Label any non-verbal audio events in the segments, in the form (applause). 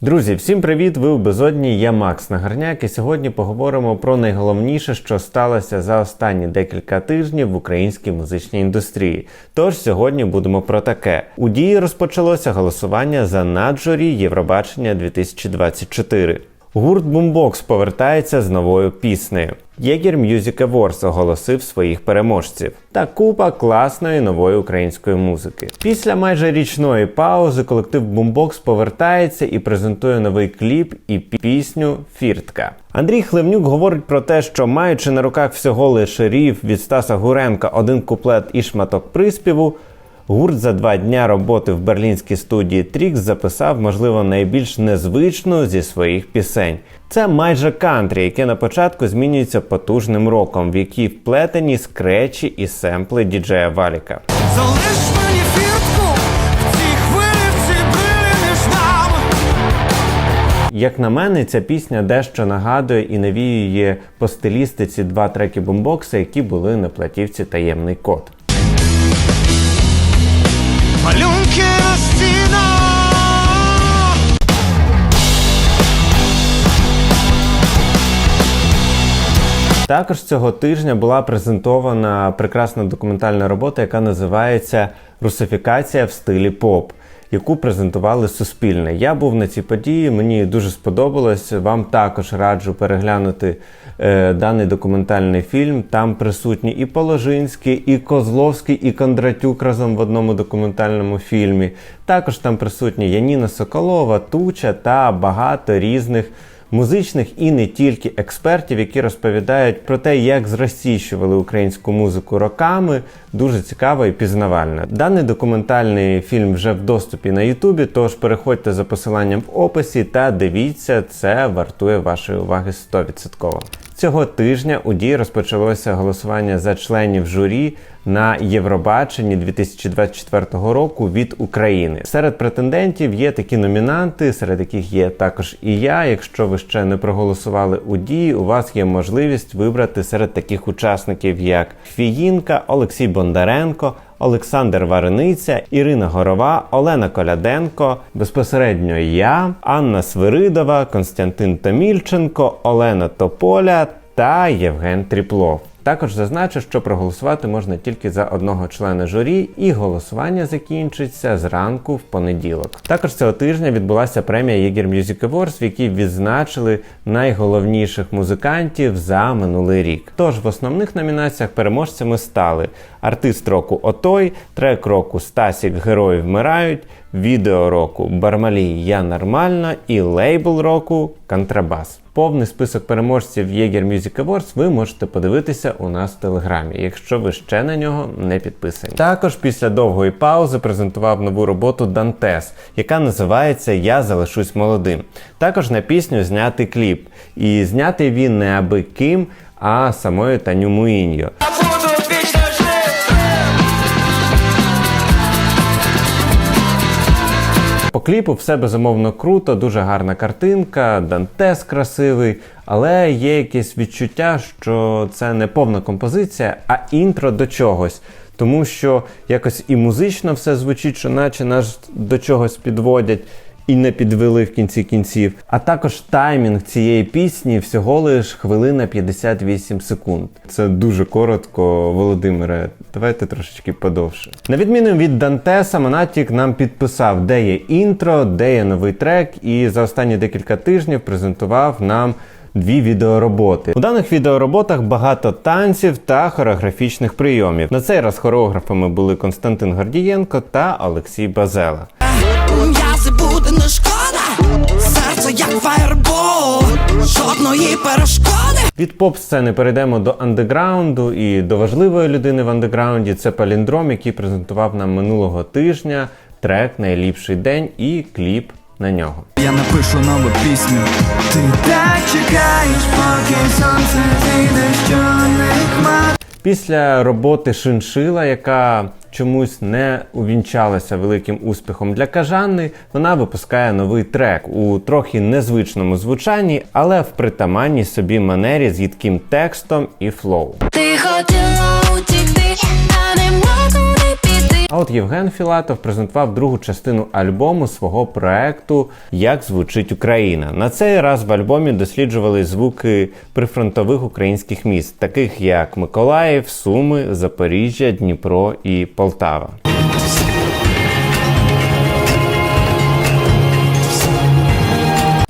Друзі, всім привіт! Ви в безодні. Я Макс Нагарняк, і сьогодні поговоримо про найголовніше, що сталося за останні декілька тижнів в українській музичній індустрії. Тож сьогодні будемо про таке. У дії розпочалося голосування за наджурі Євробачення 2024. Гурт Boombox повертається з новою піснею. Єгір Music Awards оголосив своїх переможців та купа класної нової української музики. Після майже річної паузи колектив Boombox повертається і презентує новий кліп і пісню Фіртка. Андрій Хливнюк говорить про те, що маючи на руках всього лише рів від Стаса Гуренка один куплет і шматок приспіву. Гурт за два дня роботи в берлінській студії Трікс записав, можливо, найбільш незвичну зі своїх пісень. Це майже кантрі, яке на початку змінюється потужним роком, в який вплетені скречі і семпли діджея Валіка. Як на мене, ця пісня дещо нагадує і навіює по стилістиці два треки бомбокса, які були на платівці Таємний код. Малюнки на стінах. Також цього тижня була презентована прекрасна документальна робота, яка називається Русифікація в стилі поп, яку презентували Суспільне. Я був на цій події, мені дуже сподобалось. Вам також раджу переглянути е, даний документальний фільм. Там присутні і Положинський, і Козловський, і Кондратюк разом в одному документальному фільмі. Також там присутні Яніна Соколова, Туча та багато різних музичних і не тільки експертів, які розповідають про те, як зросійщували українську музику роками. Дуже цікаво і пізнавально. Даний документальний фільм вже в доступі на Ютубі, тож переходьте за посиланням в описі та дивіться, це вартує вашої уваги 100%. Цього тижня у дії розпочалося голосування за членів журі на Євробаченні 2024 року від України. Серед претендентів є такі номінанти, серед яких є також і я. Якщо ви ще не проголосували у дії, у вас є можливість вибрати серед таких учасників, як Фіїнка, Олексій Бондаренко. Олександр Варениця, Ірина Горова, Олена Коляденко, безпосередньо я, Анна Свиридова, Константин Томільченко, Олена Тополя та Євген Тріплов. Також зазначу, що проголосувати можна тільки за одного члена журі, і голосування закінчиться зранку в понеділок. Також цього тижня відбулася премія Єгір Music Awards, в якій відзначили найголовніших музикантів за минулий рік. Тож в основних номінаціях переможцями стали артист року Отой, трек року Стасік Герої вмирають, відео року Бармалій Я нормально і лейбл року Контрабас. Повний список переможців Jaeger Music Awards ви можете подивитися у нас в телеграмі, якщо ви ще на нього не підписані. Також після довгої паузи презентував нову роботу Дантес, яка називається Я залишусь молодим. Також на пісню знятий кліп. І знятий він не аби ким, а самою Таню Муіньо. По кліпу все безумовно круто, дуже гарна картинка, Дантес красивий, але є якесь відчуття, що це не повна композиція, а інтро до чогось. Тому що якось і музично все звучить, що наче нас до чогось підводять. І не підвели в кінці кінців. А також таймінг цієї пісні всього лиш хвилина 58 секунд. Це дуже коротко, Володимире. Давайте трошечки подовше. На відміну від Дантеса, Монатік нам підписав, де є інтро, де є новий трек, і за останні декілька тижнів презентував нам. Дві відеороботи. У даних відеороботах багато танців та хореографічних прийомів. На цей раз хореографами були Константин Гордієнко та Олексій Базела. Перешкоди. Від поп-сцени перейдемо до андеграунду і до важливої людини в андеграунді. Це Паліндром, який презентував нам минулого тижня трек Найліпший день і кліп на нього. Я напишу нову пісню. Ти Так чекаєш, поки сонце зійде з чорних хмар. Після роботи Шиншила, яка чомусь не увінчалася великим успіхом для кажани, вона випускає новий трек у трохи незвичному звучанні, але в притаманній собі манері з їдким текстом і флоу. Ти хотіла утікти, а не. А от Євген Філатов презентував другу частину альбому свого проекту Як звучить Україна. На цей раз в альбомі досліджували звуки прифронтових українських міст, таких як Миколаїв, Суми, Запоріжжя, Дніпро і Полтава.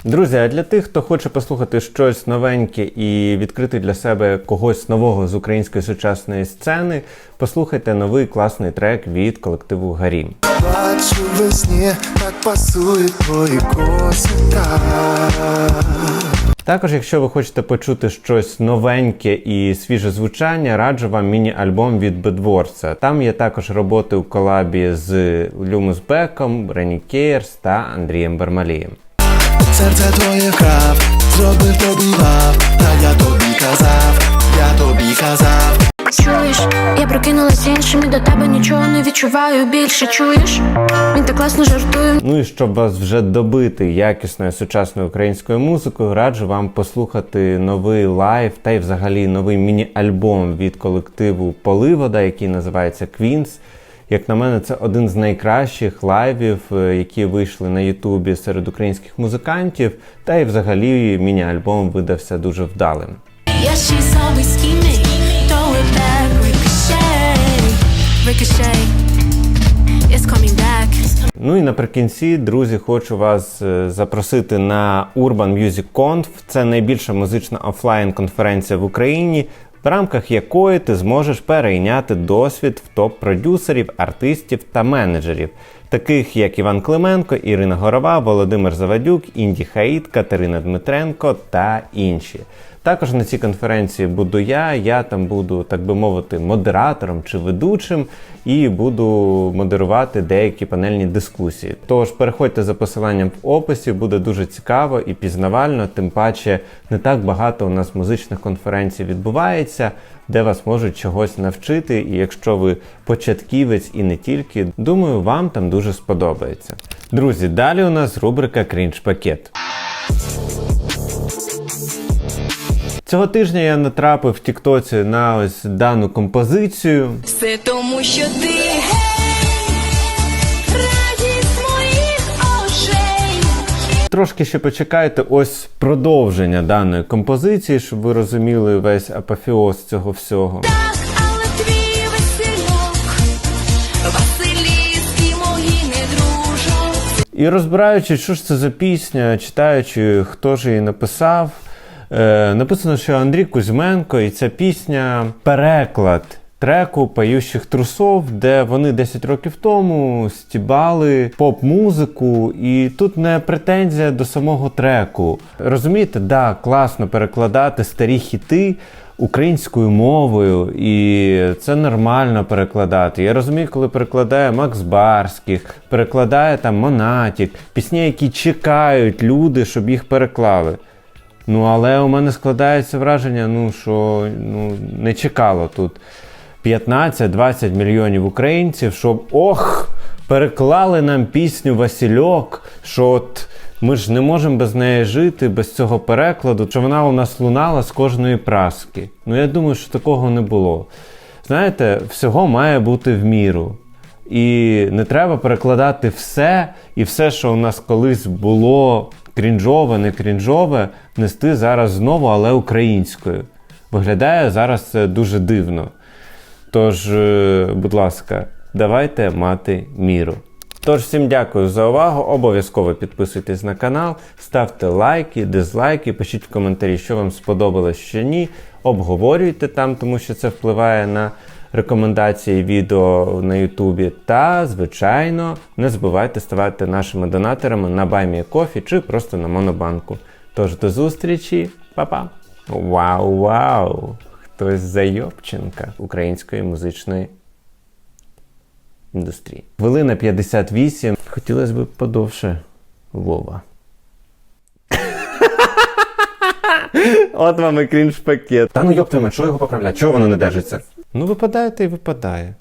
Друзі, а для тих, хто хоче послухати щось новеньке і відкрити для себе когось нового з української сучасної сцени, послухайте новий класний трек від колективу Гарім. Бачу весні, так пасують твої коси так. Також, якщо ви хочете почути щось новеньке і свіже звучання, раджу вам міні-альбом від Бедворса. Там є також роботи у колабі з Люмус Беком, Рені Кейрс та Андрієм Бармалієм. Серце твоє крав, зробив тобі лав, та я тобі казав, я тобі казав. Чуєш, я прокинулась іншим і до тебе нічого не відчуваю більше. Чуєш? Він так класно жартує. Ну і щоб вас вже добити якісною сучасною українською музикою, раджу вам послухати новий лайв та й взагалі новий міні-альбом від колективу Поливода, який називається Queens. Як на мене, це один з найкращих лайвів, е, які вийшли на Ютубі серед українських музикантів. Та й взагалі міні-альбом видався дуже вдалим. Ну і наприкінці, друзі, хочу вас е, запросити на Urban Music Conf. Це найбільша музична офлайн-конференція в Україні, в рамках якої ти зможеш перейняти досвід в топ-продюсерів, артистів та менеджерів, таких як Іван Клименко, Ірина Горова, Володимир Завадюк, Інді Хаїд, Катерина Дмитренко та інші. Також на цій конференції буду я. Я там буду, так би мовити, модератором чи ведучим і буду модерувати деякі панельні дискусії. Тож переходьте за посиланням в описі, буде дуже цікаво і пізнавально. Тим паче не так багато у нас музичних конференцій відбувається, де вас можуть чогось навчити. І якщо ви початківець і не тільки, думаю, вам там дуже сподобається. Друзі, далі у нас рубрика Крінж пакет. Цього тижня я натрапив в Тіктоці на ось дану композицію. Все тому, що ти радість моїх очей. Трошки ще почекайте, ось продовження даної композиції, щоб ви розуміли весь апофеоз цього всього. Так, І розбираючи, що ж це за пісня, читаючи, хто ж її написав, е, написано, що Андрій Кузьменко, і ця пісня переклад треку Пающих трусов, де вони 10 років тому стібали поп-музику, і тут не претензія до самого треку. Розумієте, да, класно перекладати старі хіти. Українською мовою, і це нормально перекладати. Я розумію, коли перекладає Макс Барських, перекладає там Монатік, пісні, які чекають люди, щоб їх переклали. Ну, але у мене складається враження, ну, що ну, не чекало тут 15-20 мільйонів українців, щоб ох, переклали нам пісню Васильок, що от ми ж не можемо без неї жити, без цього перекладу, що вона у нас лунала з кожної праски. Ну, я думаю, що такого не було. Знаєте, всього має бути в міру. І не треба перекладати все, і все, що у нас колись було крінжове, не крінжове, нести зараз знову, але українською. Виглядає зараз це дуже дивно. Тож, е, будь ласка, давайте мати міру. Тож, всім дякую за увагу. Обов'язково підписуйтесь на канал, ставте лайки, дизлайки, пишіть в коментарі, що вам сподобалось, що ні. Обговорюйте там, тому що це впливає на рекомендації відео на Ютубі. Та, звичайно, не забувайте ставати нашими донаторами на BuyMeACoffee чи просто на Монобанку. Тож до зустрічі, Па-па! Вау, вау! Хтось зайобченка української музичної індустрії. Хвилина 58. Хотілося б подовше Вова. (laughs) От вам і крінж пакет. Та ну йоптиме, що його поправляти? Чого воно не держиться? Ну випадає та й випадає.